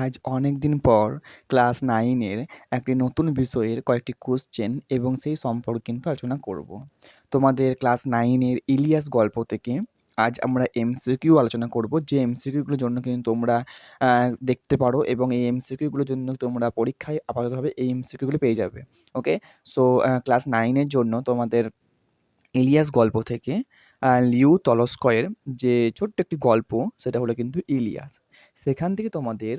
আজ অনেক দিন পর ক্লাস নাইনের একটি নতুন বিষয়ের কয়েকটি কোশ্চেন এবং সেই সম্পর্কে কিন্তু আলোচনা করব। তোমাদের ক্লাস নাইনের ইলিয়াস গল্প থেকে আজ আমরা এমসিকিউ আলোচনা করব। যে এমসিকিউগুলোর জন্য কিন্তু তোমরা দেখতে পারো এবং এই এমসিকিউগুলোর জন্য তোমরা পরীক্ষায় আপাততভাবে এই এমসিকিউগুলো পেয়ে যাবে। ওকে সো ক্লাস নাইনের জন্য তোমাদের ইলিয়াস গল্প থেকে লিউ তলস্কয়ের যে ছোট্ট একটি গল্প, সেটা হলো কিন্তু ইলিয়াস। সেখান থেকে তোমাদের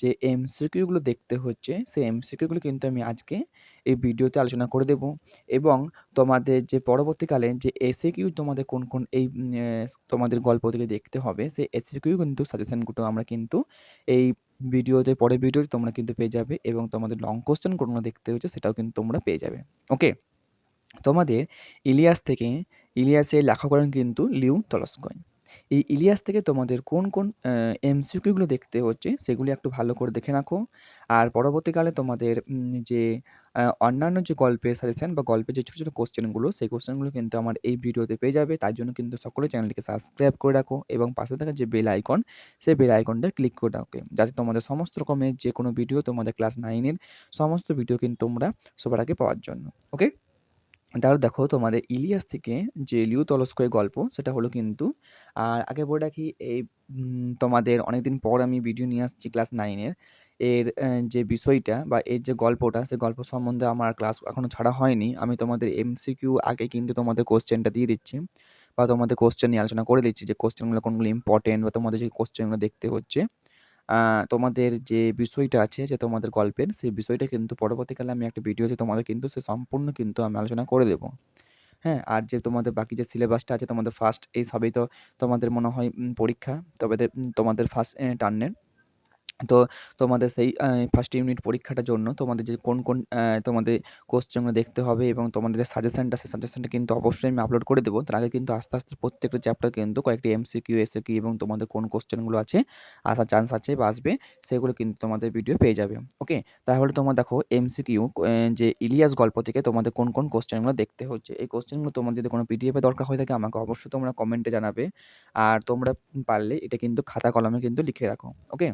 যে এমসিকিউগুলো দেখতে হচ্ছে, সেই এমসিকিউগুলো কিন্তু আমি আজকে এই ভিডিওতে আলোচনা করে দেব। এবং তোমাদের যে পরবর্তীকালে যে এসে কিউ তোমাদের কোন কোন এই তোমাদের গল্প থেকে দেখতে হবে, সেই এসে কিউ কিন্তু সাজেশনগুলো আমরা কিন্তু এই ভিডিওতে পরে ভিডিওতে তোমরা কিন্তু পেয়ে যাবে এবং তোমাদের লং কোশ্চেন কোনগুলো দেখতে হচ্ছে, সেটাও কিন্তু তোমরা পেয়ে যাবে। ওকে তোমাদের ইলিয়াস থেকে ইলিয়াসের লেখা করেন কিন্তু লিউ তলস্কয় এই ইলিয়াস থেকে তোমাদের কোন কোন এমসিকিউগুলো দেখতে হচ্ছে সেগুলি একটু ভালো করে দেখে রাখো। আর পরবর্তীকালে তোমাদের যে অন্যান্য যে গল্পের সাজেশন বা গল্পের যে ছোটো ছোটো কোশ্চেনগুলো সেই কোশ্চেনগুলো কিন্তু আমার এই ভিডিওতে পেয়ে যাবে। তার জন্য কিন্তু সকলে চ্যানেলটিকে সাবস্ক্রাইব করে রাখো এবং পাশে থাকা যে বেল আইকন সেই বেল আইকনটা ক্লিক করে রাখো। যাতে তোমাদের সমস্ত রকমের যে কোনো ভিডিও তোমাদের ক্লাস নাইনের সমস্ত ভিডিও কিন্তু তোমরা সবার আগে পাওয়ার জন্য। ওকে তাহলে দেখো তোমাদের ইলিয়াস থেকে যে লিউ তলস্কয় গল্প, সেটা হলো কিন্তু, আর আগে বলে রাখি, এই তোমাদের অনেকদিন পর আমি ভিডিও নিয়ে আসছি ক্লাস নাইনের এর। যে বিষয়টা বা এর যে গল্পটা, সে গল্প সম্বন্ধে আমার ক্লাস এখনও ছাড়া হয়নি। আমি তোমাদের এমসিকিউ আগে কিন্তু তোমাদের কোশ্চেনটা দিয়ে দিচ্ছি বা তোমাদের কোশ্চেন নিয়ে আলোচনা করে দিচ্ছি যে কোশ্চেনগুলো কোনগুলো ইম্পর্টেন্ট বা তোমাদের যে কোশ্চেনগুলো দেখতে হচ্ছে। তোমাদের যে বিষয়টা আছে, যে তোমাদের গল্পের সেই বিষয়টা কিন্তু পরবর্তীকালে আমি একটা ভিডিওতে তোমাদের কিন্তু সে সম্পূর্ণ কিন্তু আমি আলোচনা করে দেবো। হ্যাঁ আর যে তোমাদের বাকি যে সিলেবাসটা আছে তোমাদের ফার্স্ট এই সবই তো তোমাদের মনে হয় পরীক্ষা, তবে তোমাদের ফার্স্ট টার্নের তো তোমাদের সেই ফার্স্ট ইউনিট পরীক্ষাটার জন্য তোমাদের যে কোন কোন তোমাদের কোশ্চেনগুলো দেখতে হবে এবং তোমাদের যে সাজেশনটা সেই সাজেশনটা কিন্তু অবশ্যই আমি আপলোড করে দেবো। তার আগে কিন্তু আস্তে আস্তে প্রত্যেকটা চ্যাপ্টার কিন্তু কয়েকটি এমসিকিউ এসিকিউ এবং তোমাদের কোন কোশ্চেনগুলো আছে, আসার চান্স আছে বা আসবে, সেগুলো কিন্তু তোমাদের ভিডিও পেয়ে যাবে। ওকে তাহলে তোমার দেখো এমসিকিউ যে ইলিয়াস গল্প থেকে তোমাদের কোন কোন কোশ্চেনগুলো দেখতে হচ্ছে, এই কোশ্চেনগুলো তোমাদের যদি কোনো পিডিএফে দরকার হয়ে থাকে আমাকে অবশ্যই তোমরা কমেন্টে জানাবে। আর তোমরা পারলে এটা কিন্তু খাতা কলমে কিন্তু লিখে রাখো। ওকে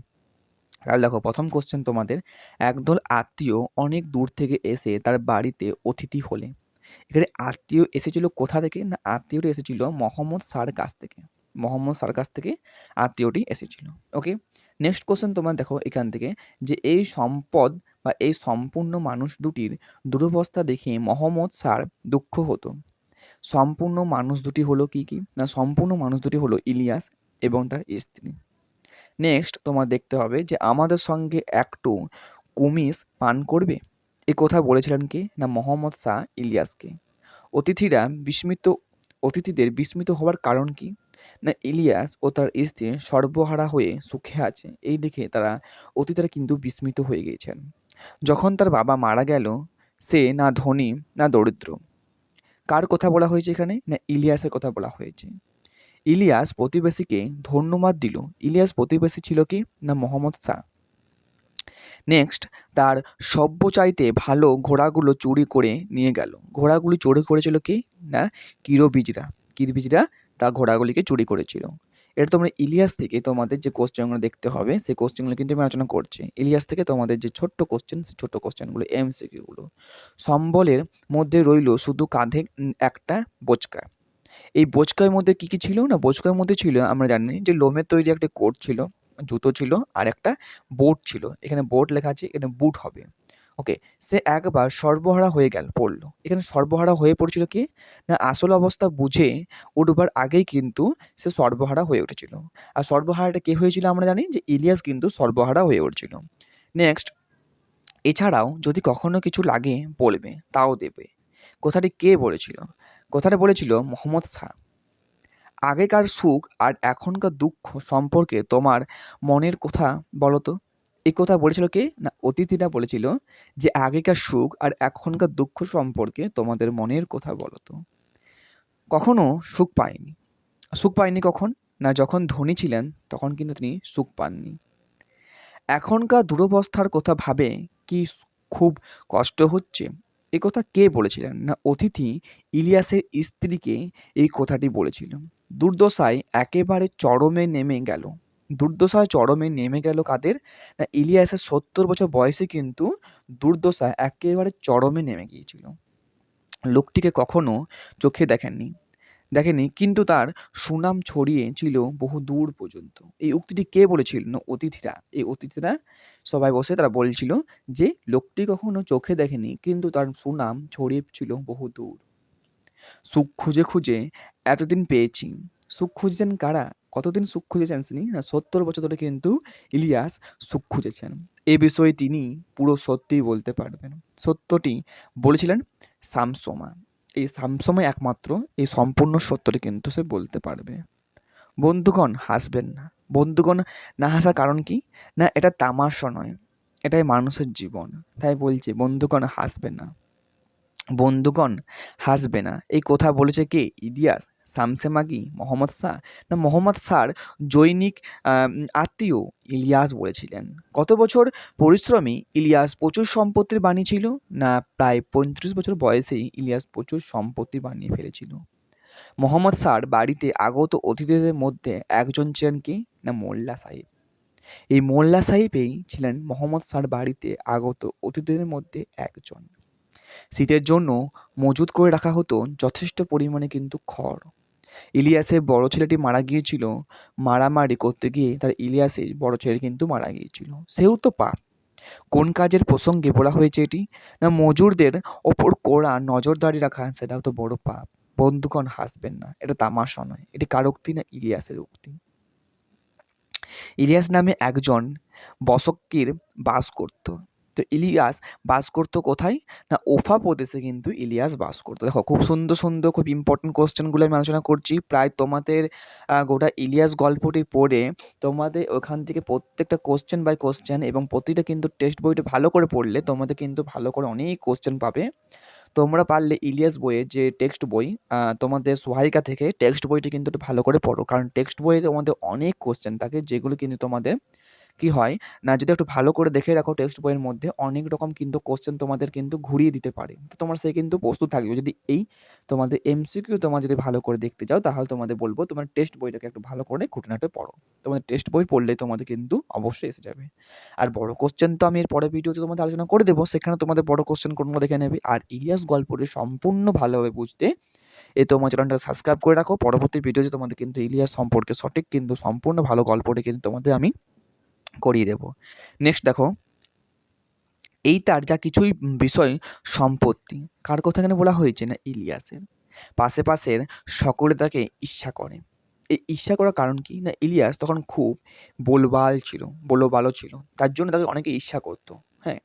তাহলে দেখো, প্রথম কোশ্চেন তোমাদের, একদল আত্মীয় অনেক দূর থেকে এসে তার বাড়িতে অতিথি হলে এখানে আত্মীয় এসেছিল কোথা থেকে? না, আত্মীয়টি এসেছিল মোহাম্মদ সার কাছ থেকে। মোহাম্মদ সার কাছ থেকে আত্মীয়টি এসেছিল। ওকে নেক্সট কোশ্চেন তোমার দেখো এখান থেকে, যে এই সম্পদ বা এই সম্পূর্ণ মানুষ দুটির দুরবস্থা দেখে মোহাম্মদ সার দুঃখ হতো। সম্পূর্ণ মানুষ দুটি হলো কি কি? না, সম্পূর্ণ মানুষ দুটি হলো ইলিয়াস এবং তার স্ত্রী। নেক্সট তোমার দেখতে হবে যে আমাদের সঙ্গে একটু কুমিস পান করবে। এ কথা বলেছিলেন কি? না, মোহাম্মদ শাহ ইলিয়াসকে। অতিথিরা বিস্মিত, অতিথিদের বিস্মিত হওয়ার কারণ কি? না, ইলিয়াস ও তার স্ত্রী সর্বহারা হয়ে সুখে আছে। এই দেখে তারা, অতিথিরা কিন্তু বিস্মিত হয়ে গিয়েছেন। যখন তার বাবা মারা গেল, সে না ধনী, না দরিদ্র। কার কথা বলা হয়েছে এখানে? না, ইলিয়াসের কথা বলা হয়েছে। ইলিয়াস প্রতিবেশীকে ধন্যবাদ দিল। ইলিয়াস প্রতিবেশী ছিল কি? না, মোহাম্মদ শাহ। নেক্সট তার সভ্য চাইতে ভালো ঘোড়াগুলো চুরি করে নিয়ে গেল। ঘোড়াগুলি চুরি করেছিল কি? না, কিরবিজরা। কিরবিজরা তার ঘোড়াগুলিকে চুরি করেছিল। এটা তোমরা ইলিয়াস থেকে তোমাদের যে কোশ্চেনগুলো দেখতে হবে, সেই কোশ্চেনগুলো কিন্তু আমি আলোচনা করছি। ইলিয়াস থেকে তোমাদের যে ছোট্ট কোশ্চেন সেই ছোট্ট কোশ্চেনগুলো এমসিকিউগুলো সম্বলের মধ্যে রইল শুধু কাঁধে একটা বোচকা। এই বোচকার মধ্যে কী কী ছিল না? বোচকার মধ্যে ছিল, আমরা জানি যে লোমের তৈরি একটা কোট ছিল, জুতো ছিল আর একটা বোট ছিল। এখানে বোট লেখা আছে, এখানে বুট হবে। ওকে, সে একবার সর্বহারা হয়ে গেল, পড়ল। এখানে সর্বহারা হয়ে পড়ছিল কি? না, আসল অবস্থা বুঝে উঠবার আগেই কিন্তু সে সর্বহারা হয়ে উঠেছিল। আর সর্বহারাটা কে হয়েছিল আমরা জানি? যে ইলিয়াস কিন্তু সর্বহারা হয়ে উঠছিল। নেক্সট এছাড়াও যদি কখনো কিছু লাগে বলবে, তাও দেবে। কথাটি কে বলেছিল? কথাটা বলেছিল মোহাম্মদ শাহ। আগেকার সুখ আর এখনকার দুঃখ সম্পর্কে তোমার মনের কথা বলো তো। এই কথা বলেছিল কে? না, অতিথিরা বলেছিল যে আগেকার সুখ আর এখনকার দুঃখ সম্পর্কে তোমাদের মনের কথা বলো তো। কখনো সুখ পায়নি। সুখ পায়নি কখন? না, যখন ধনী ছিলেন, তখন কিন্তু তিনি সুখ পাননি। এখনকার দুরবস্থার কথা ভাবে কি খুব কষ্ট হচ্ছে? কথা কে বলেছিলেন? না, অতিথি ইলিয়াসের স্ত্রীকে এই কথাটি বলেছিল। দুর্দশায় একেবারে চরমে নেমে গেল। দুর্দশায় চরমে নেমে গেল কাদের? না, ইলিয়াসের সত্তর বছর বয়সে কিন্তু দুর্দশা একেবারে চরমে নেমে গিয়েছিল। লোকটিকে কখনো চোখে দেখেননি। দেখেনি, কিন্তু তার সুনাম ছড়িয়েছিল বহু দূর পর্যন্ত। এই উক্তিটি কে বলেছিল? অতিথিরা। এই অতিথিরা সবাই বসে তারা বলছিল যে, লোকটি কখনো চোখে দেখেনি, কিন্তু তার সুনাম ছড়িয়েছিল বহু দূর। সুখ খুঁজে খুঁজে এতদিন পেয়েছি। সুখ খুঁজেছেন কারা? কতদিন সুখ খুঁজেছেন তিনি? না, সত্তর বছর ধরে কিন্তু ইলিয়াস সুখ খুঁজেছেন। এ বিষয়ে তিনি পুরো সত্যিই বলতে পারবেন। সত্যটি বলেছিলেন সামসোমা। এই সামসময় একমাত্র এই সম্পূর্ণ সত্যটি কিন্তু সে বলতে পারবে। বন্ধুগণ, হাসবেন না। বন্ধুগণ, না হাসার কারণ কি? না, এটা তামাশা নয়। এটাই মানুষের জীবন। তাই বলছি, বন্ধুগণ হাসবে না। বন্ধুগণ, হাসবে না। এই কথা বলেছে কে? ইলিয়াস শামসে মাগি মোহাম্মদ শাহ। না, মোহাম্মদ শাহর জৈনিক আত্মীয় ইলিয়াস বলেছিলেন। কত বছর পরিশ্রমী ইলিয়াস প্রচুর সম্পত্তির বাণী ছিল? না, প্রায় পঁয়ত্রিশ বছর বয়সেই ইলিয়াস প্রচুর সম্পত্তি বানিয়ে ফেলেছিল। মোহাম্মদ শাহর বাড়িতে আগত অতিথিদের মধ্যে একজন ছিলেন কি? না, মোল্লা সাহেব। এই মোল্লা সাহেবেই ছিলেন মোহাম্মদ শাহর বাড়িতে আগত অতিথিদের মধ্যে একজন। শীতের জন্য মজুত করে রাখা হতো যথেষ্ট পরিমাণে কিন্তু খড়। ইলিয়াসের বড় ছেলেটি মারা গিয়েছিল, মারামারি করতে গিয়ে তার ইলিয়াসের বড় ছেলে কিন্তু মারা গিয়েছিল। সেও তো পাপ কোন কাজের প্রসঙ্গে বলা হয়েছে এটি? না, মজুরদের ওপর কোড়া নজরদারি রাখা সেটাও তো বড় পাপ। বন্ধুগণ হাসবেন না, এটা তামাশা নয়, এটি কার উক্তি না ইলিয়াসের উক্তি। ইলিয়াস নামে একজন বসক্কির বাস করত। তো ইলিয়াস বাস করতো কোথায়? না, ওফা প্রদেশে কিন্তু ইলিয়াস বাস করতো। দেখো, খুব সুন্দর সুন্দর, খুব ইম্পর্টেন্ট কোশ্চেনগুলো আমি আলোচনা করছি। প্রায় তোমাদের গোটা ইলিয়াস গল্পটি পড়ে তোমাদের ওখান থেকে প্রত্যেকটা কোশ্চেন বাই কোশ্চেন এবং প্রতিটা কিন্তু টেক্সট বইটা ভালো করে পড়লে তোমাদের কিন্তু ভালো করে অনেক কোশ্চেন পাবে। তোমরা পারলে ইলিয়াস বইয়ের যে টেক্সট বই তোমাদের সহায়িকা থেকে টেক্সট বইটি কিন্তু ভালো করে পড়ো। কারণ টেক্সট বইয়ে তোমাদের অনেক কোশ্চেন থাকে যেগুলো কিন্তু তোমাদের কি হয়? না, যদি একটু ভালো করে দেখে রাখো টেক্সট বইয়ের মধ্যে, অনেক রকম কিন্তু কোশ্চেন তোমাদের কিন্তু ঘুরিয়ে দিতে পারে। তো তোমার সে কিন্তু প্রস্তুত থাকবে। যদি এই তোমাদের এমসিকিউ তোমার যদি ভালো করে দেখতে চাও, তাহলে তোমাদের বলব তোমার টেস্ট বইটাকে একটু ভালো করে খুঁটিনাটে পড়ো। তোমাদের টেস্ট বই পড়লে তোমাদের কিন্তু অবশ্যই এসে যাবে। আর বড় কোশ্চেন তো আমি এর পরের ভিডিওতে তোমাদের আলোচনা করে দেবো। সেখানে তোমাদের বড় কোশ্চেন কোনগুলো দেখে নেবে। আর ইলিয়াস গল্পটি সম্পূর্ণ ভালোভাবে বুঝতে এ তোমার চ্যানেলটা সাবস্ক্রাইব করে রাখো। পরবর্তী ভিডিওতে তোমাদের কিন্তু ইলিয়াস সম্পর্কে সঠিক কিন্তু সম্পূর্ণ ভালো গল্পটি কিন্তু তোমাদের আমি করিয়ে দেব। নেক্সট দেখো, এই তার যা কিছুই বিষয় সম্পত্তি, কার কথা এখানে বলা হয়েছে না? ইলিয়াসের। পাশে পাশের সকলে তাকে ঈর্ষা করে। এই ঈর্ষা করার কারণ কি? না, ইলিয়াস তখন খুব বলবাল ছিল, বলবালও ছিল। তার জন্য তাকে অনেকে ঈর্ষা করতো হ্যাঁ?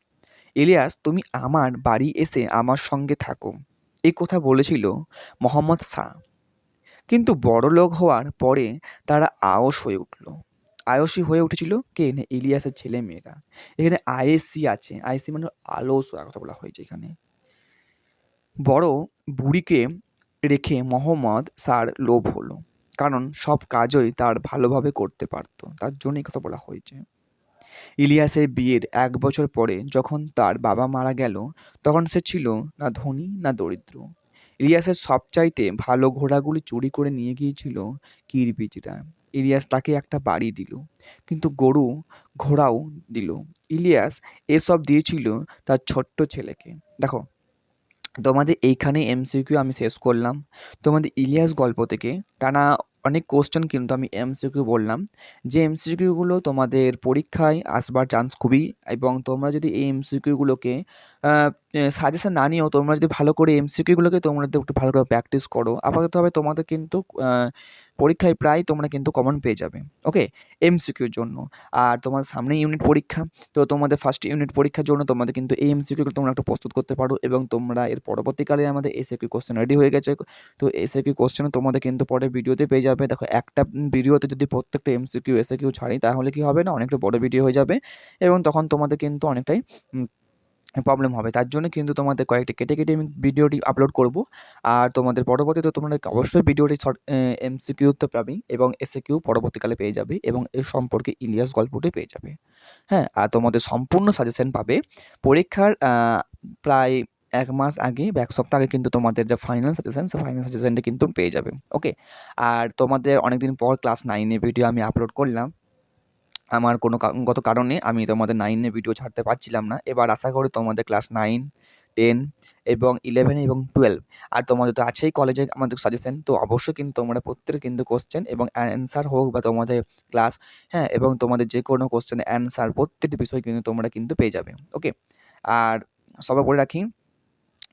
ইলিয়াস, তুমি আমার বাড়ি এসে আমার সঙ্গে থাকো। এই কথা বলেছিল মোহাম্মদ শাহ। কিন্তু বড় লোক হওয়ার পরে তারা আওস হয়ে উঠল। আয়সী হয়ে উঠেছিল কে? না, ইলিয়াসের ছেলে মেয়েরা এখানে আইএসসি আছে। আইএসসি মানে আলস কথা বলা হয়েছে এখানে। বড় বুড়িকে রেখে মোহাম্মদ স্যার লোভ হলো। কারণ সব কাজই তার ভালোভাবে করতে পারত। তার জন্যই কথা বলা হয়েছে। ইলিয়াসের বিয়ের এক বছর পরে যখন তার বাবা মারা গেল, তখন সে ছিল না ধনী, না দরিদ্র। ইলিয়াসের সবচাইতে ভালো ঘোড়াগুলি চুরি করে নিয়ে গিয়েছিল কিরবিজরা ইলিয়াস তাকে একটা বাড়ি দিল, কিন্তু গরু ঘোড়াও দিল। ইলিয়াস এসব দিয়েছিল তার ছোট্ট ছেলেকে। দেখো, তোমাদের এইখানে এমসিকিউ আমি শেষ করলাম। তোমাদের ইলিয়াস গল্প থেকে টানা অনেক কোশ্চেন কিন্তু আমি এমসিকিউ বললাম। যে এমসিকিউগুলো তোমাদের পরীক্ষায় আসবার চান্স খুবই এবং তোমরা যদি এই এমসিকিউগুলোকে সাজেশন না নিয়েও তোমরা যদি ভালো করে এমসিকিউগুলোকে তোমরা একটু ভালো করে প্র্যাকটিস করো। আপাততভাবে তোমাদের কিন্তু পরীক্ষায় প্রায় তোমরা কিন্তু কমন পেয়ে যাবে ওকে এমসিকিউর জন্য। আর তোমার সামনে ইউনিট পরীক্ষা, তো তোমাদের ফার্স্ট ইউনিট পরীক্ষার জন্য তোমাদের কিন্তু এই এমসিকিউগুলো তোমরা একটু প্রস্তুত করতে পারো এবং তোমরা এর পরবর্তীকালে আমাদের এসএকিউ কোশ্চেন রেডি হয়ে গেছে। তো এসএকিউ কোশ্চেন তোমাদের কিন্তু পরে ভিডিওতে পেয়ে যাবে। দেখো, একটা ভিডিওতে যদি প্রত্যেকটা এমসিকিউ এসএকিউ ছাড়ি, তাহলে কি হবে না? অনেকটা বড় ভিডিও হয়ে যাবে এবং তখন তোমাদের কিন্তু অনেকটাই প্রবলেম হবে। তার জন্য কিন্তু তোমাদের কয়েকটি কেটে কেটে আমি ভিডিওটি আপলোড করব। আর তোমাদের পরবর্তীতে তোমরা অবশ্যই ভিডিওটি শর্ট এমসিকিউতে পাবে এবং এসে কিউ পরবর্তীকালে পেয়ে যাবে এবং এর সম্পর্কে ইলিয়াস গল্পটি পেয়ে যাবে। হ্যাঁ আর তোমাদের সম্পূর্ণ সাজেশন পাবে পরীক্ষার প্রায় এক মাস আগে, বা এক সপ্তাহ আগে কিন্তু তোমাদের যে ফাইনাল সাজেশন সে ফাইনাল সাজেশনটা কিন্তু পেয়ে যাবে। ওকে আর তোমাদের অনেকদিন পর ক্লাস নাইনে ভিডিও আমি আপলোড করলাম। আমার কোনো গত কারণে আমি তোমাদের নাইনে ভিডিও ছাড়তে পারছিলাম না। এবার আশা করি তোমাদের ক্লাস নাইন টেন এবং ইলেভেন এবং টুয়েলভ আর তোমাদের তো আছেই কলেজে আমাদের সাজেশন তো অবশ্যই কিন্তু তোমরা প্রত্যেক কিন্তু কোশ্চেন এবং অ্যান্সার হোক বা তোমাদের ক্লাস হ্যাঁ এবং তোমাদের যে কোনো কোশ্চেন অ্যান্সার প্রত্যেকটি বিষয় কিন্তু তোমরা কিন্তু পেয়ে যাবে ওকে আর সবাই বলে রাখি,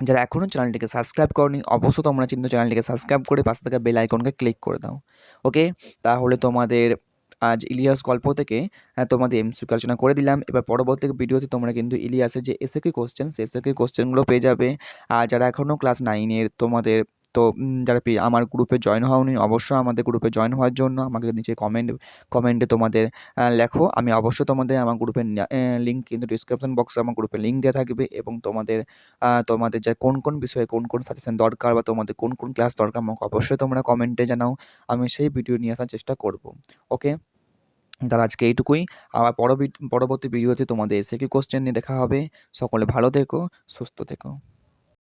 যারা এখনও চ্যানেলটিকে সাবস্ক্রাইব করনি, অবশ্যই তোমরা কিন্তু চ্যানেলটিকে সাবস্ক্রাইব করে পাশে থাকা বেল আইকনকে ক্লিক করে দাও ওকে তাহলে তোমাদের আজ ইলিয়াস গল্প থেকে তোমাদের এমসিকিউ আলোচনা করে দিলাম। এবার পরবর্তী ভিডিওতে তোমরা কিন্তু ইলিয়াসের যে এসএকে কোশ্চেন সেই এসএকে কোশ্চেনগুলো পেয়ে যাবে। আর যারা এখনও ক্লাস নাইনের তোমাদের, তো যারা আমার গ্রুপে জয়েন হওনি, অবশ্যই আমাদের গ্রুপে জয়েন হওয়ার জন্য আমাকে নিচে কমেন্ট কমেন্টে তোমাদের লেখো। আমি অবশ্যই তোমাদের আমার গ্রুপের লিঙ্ক কিন্তু ডিসক্রিপশন বক্সে আমার গ্রুপের লিঙ্ক দেওয়া থাকবে এবং তোমাদের তোমাদের যে কোন কোন বিষয়ে কোন কোন সাজেশন দরকার বা তোমাদের কোন কোন ক্লাস দরকার আমাকে অবশ্যই তোমরা কমেন্টে জানাও। আমি সেই ভিডিও নিয়ে আসার চেষ্টা করব। ওকে তাহলে আজকে এইটুকুই। আবার পরবর্তী ভিডিওতে তোমাদের এসে কি কোশ্চেন নিয়ে দেখা হবে? সকলে ভালো থেকো, সুস্থ থেকো।